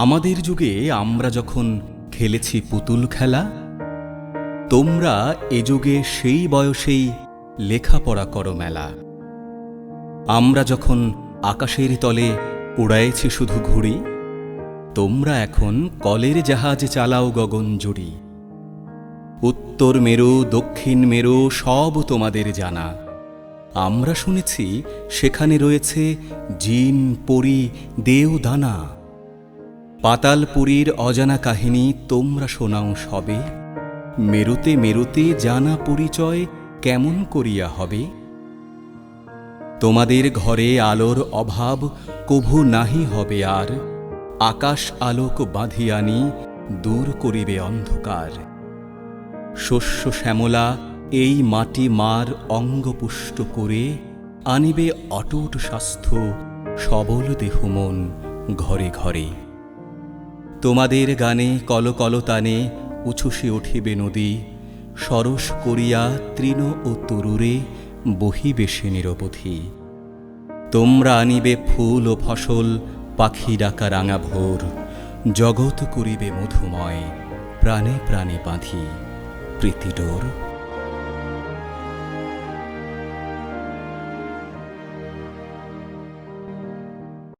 আমাদের যুগে আমরা যখন খেলেছি পুতুল খেলা, তোমরা এ যুগে সেই বয়সেই লেখাপড়া করো মেলা। আমরা যখন আকাশের তলে উড়াইছি শুধু ঘুড়ি, তোমরা এখন কলের জাহাজ চালাও গগন জুড়ি। উত্তর মেরু, দক্ষিণ মেরু সব তোমাদের জানা। আমরা শুনেছি সেখানে রয়েছে জিন, পরি দেও দানা পাতালপুরীর অজানা কাহিনী তোমরা শোনাও সবে। মেরুতে মেরুতে জানা পরিচয় কেমন করিয়া হবে? তোমাদের ঘরে আলোর অভাব কভু নাহি হবে আর, আকাশ আলোক বাঁধিয়ানি দূর করিবে অন্ধকার। শস্য শ্যামলা এই মাটি মার অঙ্গপুষ্ট করে আনিবে অটুট স্বাস্থ্য সবল দেহ মন ঘরে ঘরে। তোমাদের গানে কলকলতানে উছুসে উঠিবে নদী। সরস করিয়া তৃণ ও তরুরে বহিবে সে নিরবধি তোমরা আনিবে ফুল ও ফসল পাখি ডাকা রাঙা ভোর। জগৎ করিবে মধুময়, প্রাণে প্রাণে বাঁধি। প্রীতিডোর